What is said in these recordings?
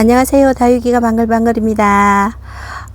안녕하세요. 다육이가 방글방글입니다.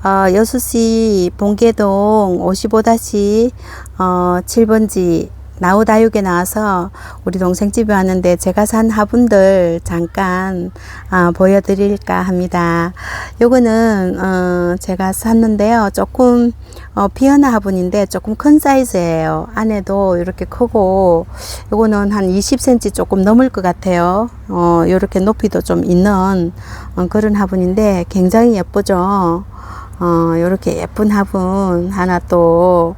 어, 여수시 봉계동 55-7번지 나우다육에 나와서 우리 동생 집에 왔는데 제가 산 화분들 잠깐 어, 보여드릴까 합니다. 요거는 어, 제가 샀는데요. 조금 어, 피어나 화분인데 조금 큰 사이즈예요. 안에도 이렇게 크고 요거는 한 20cm 조금 넘을 것 같아요. 어, 요렇게 높이도 좀 있는 어, 그런 화분인데 굉장히 예쁘죠. 어, 요렇게 예쁜 화분 하나 또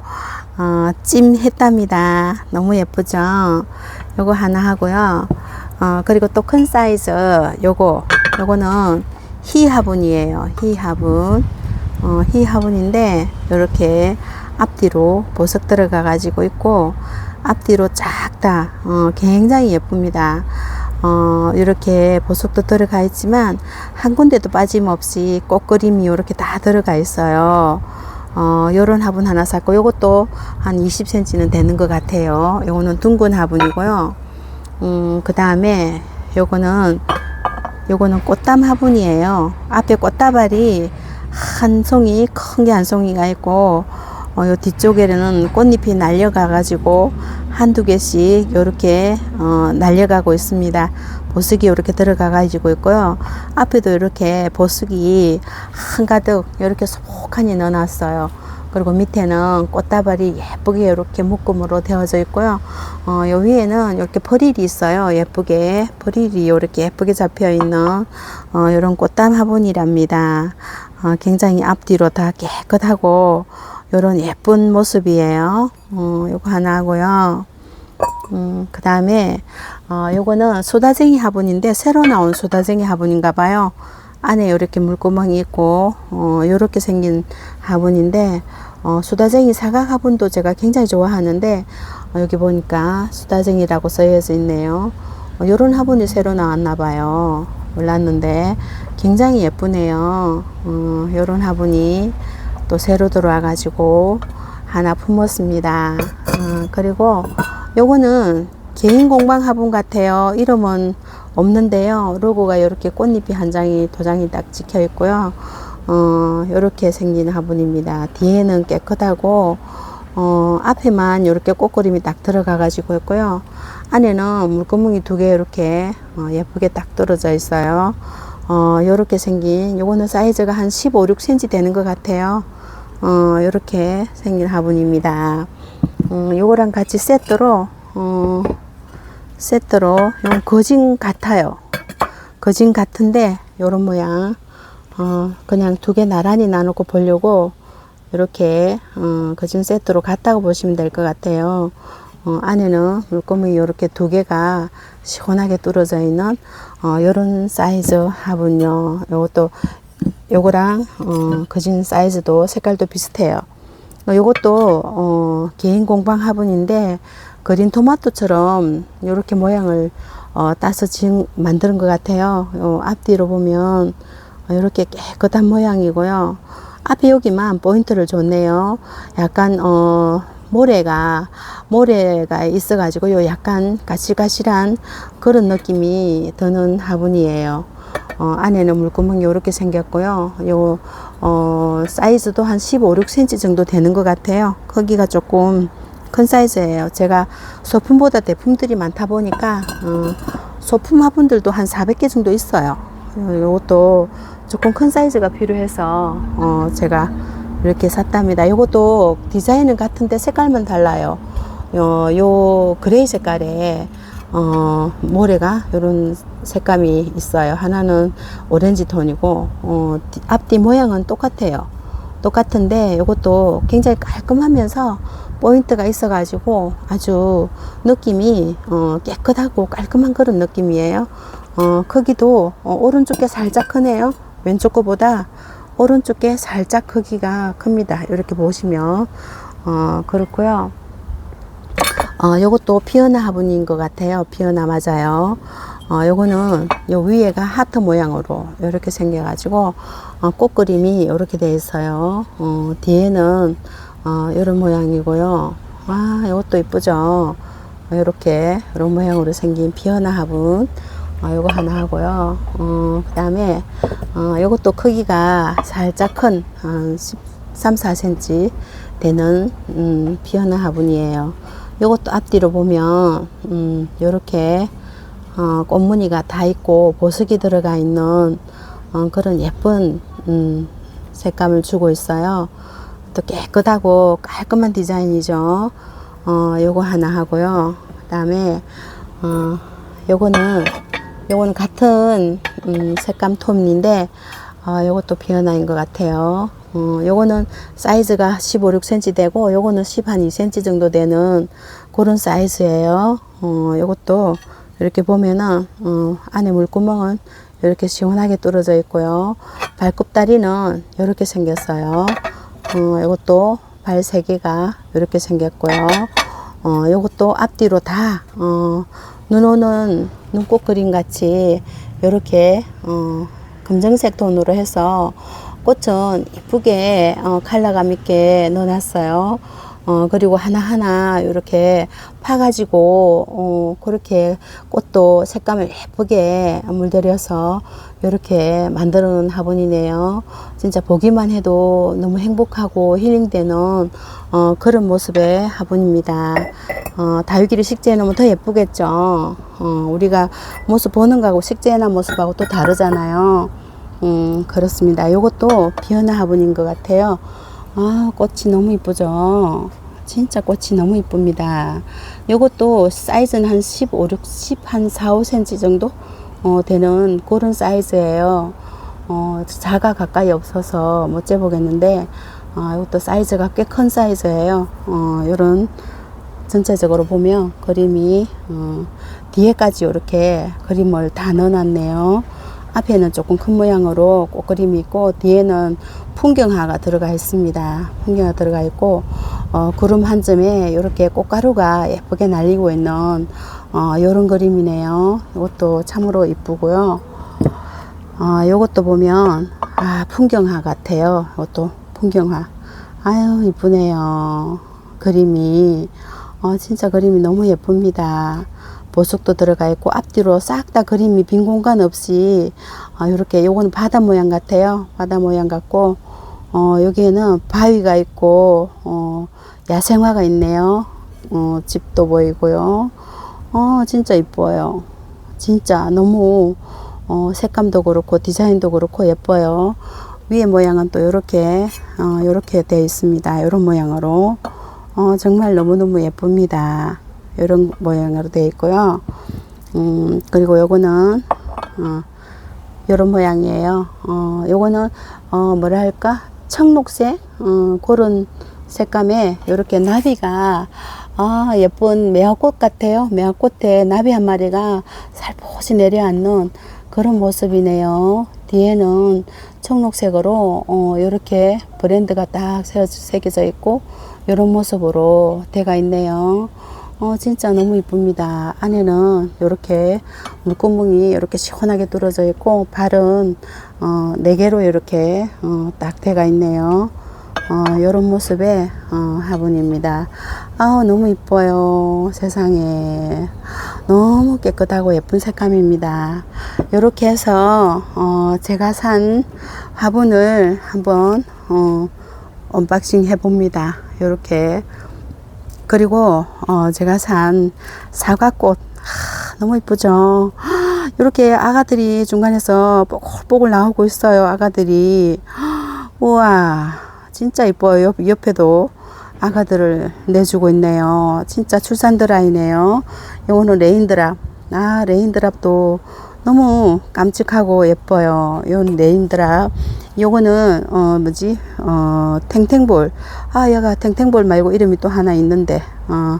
어, 찜 했답니다. 너무 예쁘죠? 요거 하나 하고요. 어, 그리고 또 큰 사이즈 요거 요거는 희 화분이에요. 희 화분. 어, 희 화분인데 요렇게 앞뒤로 보석 들어가 가지고 있고 앞뒤로 쫙다 어, 굉장히 예쁩니다. 어, 이렇게 보석도 들어가 있지만 한 군데도 빠짐없이 꽃그림이 이렇게 다 들어가 있어요. 어, 요런 화분 하나 샀고 요것도 한 20cm는 되는 것 같아요. 요거는 둥근 화분이고요. 음, 그 다음에 요거는 요거는 꽃담 화분이에요. 앞에 꽃다발이 한 송이 큰 게 한 송이가 있고 어, 요 뒤쪽에는 꽃잎이 날려가 가지고 한두 개씩 이렇게 어, 날려가고 있습니다. 보석이 이렇게 들어가 가지고 있고요. 앞에도 이렇게 보석이 한가득 이렇게 소복하니 넣어놨어요. 그리고 밑에는 꽃다발이 예쁘게 이렇게 묶음으로 되어져 있고요. 어, 요 위에는 이렇게 퍼릴이 있어요. 예쁘게 퍼릴이 이렇게 예쁘게 잡혀 있는 어, 이런 꽃담 화분이랍니다. 어, 굉장히 앞뒤로 다 깨끗하고 요런 예쁜 모습이에요. 어, 요거 하나 하고요. 음, 그 다음에, 어, 요거는 소다쟁이 화분인데, 새로 나온 소다쟁이 화분인가 봐요. 안에 이렇게 물구멍이 있고, 어, 요렇게 생긴 화분인데, 어, 수다쟁이 사각 화분도 제가 굉장히 좋아하는데, 어, 여기 보니까 수다쟁이라고 써져 있네요. 어, 요런 화분이 새로 나왔나 봐요. 몰랐는데, 굉장히 예쁘네요. 어, 요런 화분이 또 새로 들어와 가지고 하나 품었습니다. 어, 그리고 요거는 개인 공방 화분 같아요. 이름은 없는데요. 로고가 이렇게 꽃잎이 한 장이 도장이 딱 찍혀 있고요. 어, 이렇게 생긴 화분입니다. 뒤에는 깨끗하고 어, 앞에만 이렇게 꽃그림이 딱 들어가 가지고 있고요. 안에는 물구멍이 두 개 이렇게 어, 예쁘게 딱 떨어져 있어요. 어, 요렇게 생긴 요거는 사이즈가 한 15, 6cm 되는 것 같아요. 어, 요렇게 생긴 화분입니다. 음, 요거랑 같이 세트로 어, 세트로 요 거진 같아요. 거진 같은데 요런 모양 어, 그냥 두 개 나란히 나누고 보려고 이렇게 어, 거진 세트로 같다고 보시면 될 것 같아요. 어, 안에는 물고기 이렇게 두 개가 시원하게 뚫어져 있는 어, 요런 사이즈 화분요. 요것도 요거랑 어, 거진 사이즈도 색깔도 비슷해요. 어, 요것도 어, 개인 공방 화분인데 그린 토마토처럼 이렇게 모양을 어, 따서 지은, 만드는 것 같아요. 요 앞뒤로 보면 이렇게 깨끗한 모양이고요. 앞에 여기만 포인트를 줬네요. 약간 어 모래가 모래가 있어 가지고 요 약간 가실가실한 그런 느낌이 드는 화분이에요. 어, 안에는 물구멍이 이렇게 생겼고요. 요 어, 사이즈도 한 15, 6cm 정도 되는 것 같아요. 크기가 조금 큰 사이즈예요. 제가 소품보다 대품들이 많다 보니까 어, 소품 화분들도 한 400개 정도 있어요. 요것도 조금 큰 사이즈가 필요해서 어, 제가 이렇게 샀답니다. 이것도 디자인은 같은데 색깔만 달라요. 요, 요 그레이 색깔에 어, 모래가 이런 색감이 있어요. 하나는 오렌지 톤이고 어, 뒤- 앞뒤 모양은 똑같아요. 똑같은데 이것도 굉장히 깔끔하면서 포인트가 있어가지고 아주 느낌이 어, 깨끗하고 깔끔한 그런 느낌이에요. 어, 크기도 어, 오른쪽 게 살짝 크네요. 왼쪽 거보다 오른쪽 게 살짝 크기가 큽니다. 이렇게 보시면 어, 그렇고요. 어, 요것도 피어나 화분인 것 같아요. 피어나 맞아요. 어, 요거는 요 위에가 하트 모양으로 이렇게 생겨가지고 어, 꽃 그림이 이렇게 돼 있어요. 어, 뒤에는 어, 이런 모양이고요. 와, 이것도 이쁘죠. 이렇게 이런 모양으로 생긴 피어나 화분. 어, 요거 하나 하고요. 어, 그 다음에 어, 요것도 크기가 살짝 큰, 한 13, 4cm 되는, 음, 피어나 화분이에요. 요것도 앞뒤로 보면, 음, 요렇게, 어, 꽃무늬가 다 있고, 보석이 들어가 있는, 어, 그런 예쁜, 음, 색감을 주고 있어요. 또 깨끗하고 깔끔한 디자인이죠. 어, 요거 하나 하고요. 그 다음에, 어, 요거는, 요거는 같은, 음, 색감 톤인데, 어, 요것도 비어나인 것 같아요. 어, 요거는 사이즈가 15, 6cm 되고, 요거는 10, 한 2cm 정도 되는 그런 사이즈예요. 어, 요것도 이렇게 보면은, 어, 안에 물구멍은 이렇게 시원하게 뚫어져 있고요. 발굽다리는 이렇게 생겼어요. 어, 이것도 발 세 개가 이렇게 생겼고요. 어, 요것도 앞뒤로 다, 어, 눈 오는 눈꽃 그림 같이 이렇게, 어, 검정색 톤으로 해서 꽃은 이쁘게, 어, 컬러감 있게 넣어놨어요. 어, 그리고 하나하나 이렇게 파가지고, 어, 그렇게 꽃도 색감을 예쁘게 물들여서 이렇게 만들어 놓은 화분이네요. 진짜 보기만 해도 너무 행복하고 힐링되는, 어, 그런 모습의 화분입니다. 어, 다육이를 식재해 놓으면 더 예쁘겠죠. 어, 우리가 모습 보는 거하고 식재해 놓은 모습하고 또 다르잖아요. 음, 그렇습니다. 요것도 비어나 화분인 것 같아요. 아, 꽃이 너무 이쁘죠? 진짜 꽃이 너무 이쁩니다. 요것도 사이즈는 한 15, 6, 10, 한 4, 5cm 정도 어, 되는 그런 사이즈예요. 어, 자가 가까이 없어서 못 재보겠는데, 어, 이것도 사이즈가 꽤 큰 사이즈예요. 어, 요런 전체적으로 보면 그림이 어, 뒤에까지 이렇게 그림을 다 넣어놨네요. 앞에는 조금 큰 모양으로 꽃그림이 있고 뒤에는 풍경화가 들어가 있습니다. 풍경화 들어가 있고 어, 구름 한 점에 이렇게 꽃가루가 예쁘게 날리고 있는 어, 이런 그림이네요. 이것도 참으로 이쁘고요. 어, 요것도 보면 아 풍경화 같아요. 이것도 풍경화. 아유 이쁘네요. 그림이 어, 진짜 그림이 너무 예쁩니다. 보석도 들어가 있고 앞뒤로 싹 다 그림이 빈 공간 없이 어, 이렇게 요거는 바다 모양 같아요. 바다 모양 같고 어, 여기에는 바위가 있고 어, 야생화가 있네요. 어, 집도 보이고요. 어, 진짜 이뻐요. 진짜 너무 어, 색감도 그렇고 디자인도 그렇고 예뻐요. 위에 모양은 또 이렇게 어, 이렇게 되어 있습니다. 이런 모양으로 어, 정말 너무너무 예쁩니다. 이런 모양으로 되어 있고요. 음, 그리고 요거는 어, 이런 모양이에요. 어, 요거는 어, 뭐라 할까? 청록색 어, 그런 색감에 이렇게 나비가 아 예쁜 매화꽃 같아요. 매화꽃에 나비 한 마리가 살포시 내려앉는 그런 모습이네요. 뒤에는 청록색으로 어, 이렇게 브랜드가 딱 새- 새겨져 있고 이런 모습으로 돼가 있네요. 어, 진짜 너무 이쁩니다. 안에는 이렇게 물구멍이 이렇게 시원하게 뚫어져 있고 발은 어, 네 개로 이렇게 어, 딱 돼가 있네요. 어, 이런 모습의 어, 화분입니다. 아우 너무 이뻐요. 세상에 너무 깨끗하고 예쁜 색감입니다. 이렇게 해서 어, 제가 산 화분을 한번 어, 언박싱 해봅니다. 이렇게 그리고 어, 제가 산 사과꽃 하, 너무 이쁘죠. 이렇게 아가들이 중간에서 뽀글뽀글 나오고 있어요. 아가들이 우와 진짜 이뻐요. 옆, 옆에도 아가들을 내주고 있네요. 진짜 출산드라이네요. 요거는 레인드랍. 아 레인드랍도 너무 깜찍하고 예뻐요. 요 레인드랍. 요거는 어 뭐지 어 탱탱볼. 아 얘가 탱탱볼 말고 이름이 또 하나 있는데 어,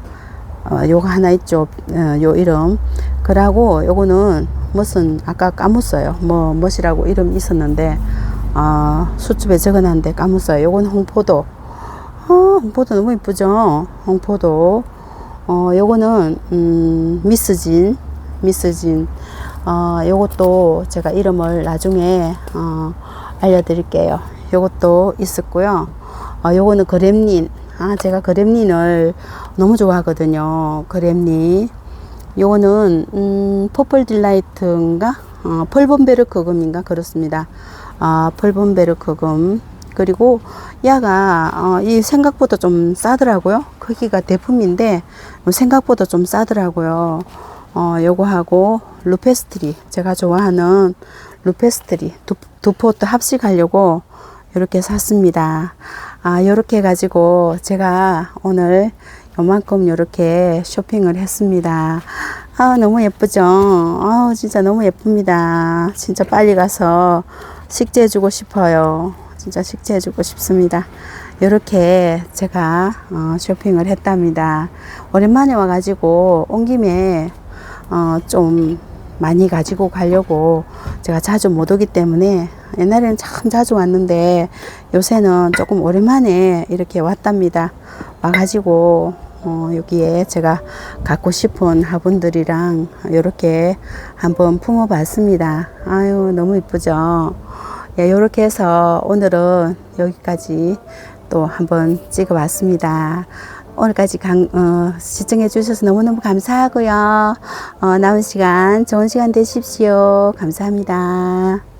어 요거 하나 있죠. 어, 요 이름. 그러고 요거는 무슨 아까 까먹었어요. 뭐 무엇이라고 이름 있었는데 어, 수첩에 적어놨는데 까먹었어요. 요건 홍포도. 어, 홍포도 너무 이쁘죠. 홍포도. 어, 요거는 음, 미스진, 미스진. 어, 요것도 제가 이름을 나중에 어, 알려드릴게요. 요것도 있었고요. 어, 요거는 그렘린. 아, 제가 그렘린을 너무 좋아하거든요. 그렘린. 요거는 음, 퍼플 딜라이트인가? 어, 펄본베르크 금인가 그렇습니다. 아, 펄본베르크 금 그리고 야가 어, 이 생각보다 좀 싸더라고요. 크기가 대품인데 생각보다 좀 싸더라고요. 어, 요거 하고 루페스트리 제가 좋아하는 루페스트리 두, 두 포트 합식하려고 이렇게 샀습니다. 아, 요렇게 해가지고 제가 오늘 요만큼 요렇게 쇼핑을 했습니다. 아, 너무 예쁘죠? 아, 진짜 너무 예쁩니다. 진짜 빨리 가서 식재해 주고 싶어요. 진짜 식재해 주고 싶습니다. 요렇게 제가 어, 쇼핑을 했답니다. 오랜만에 와가지고 온 김에 어, 좀 많이 가지고 가려고 제가 자주 못 오기 때문에 옛날에는 참 자주 왔는데 요새는 조금 오랜만에 이렇게 왔답니다. 와가지고 어, 여기에 제가 갖고 싶은 화분들이랑 이렇게 한번 품어봤습니다. 아유 너무 이쁘죠. 예, 이렇게 해서 오늘은 여기까지 또 한번 찍어봤습니다. 오늘까지 강, 어, 시청해 주셔서 너무너무 감사하고요. 어, 남은 시간 좋은 시간 되십시오. 감사합니다.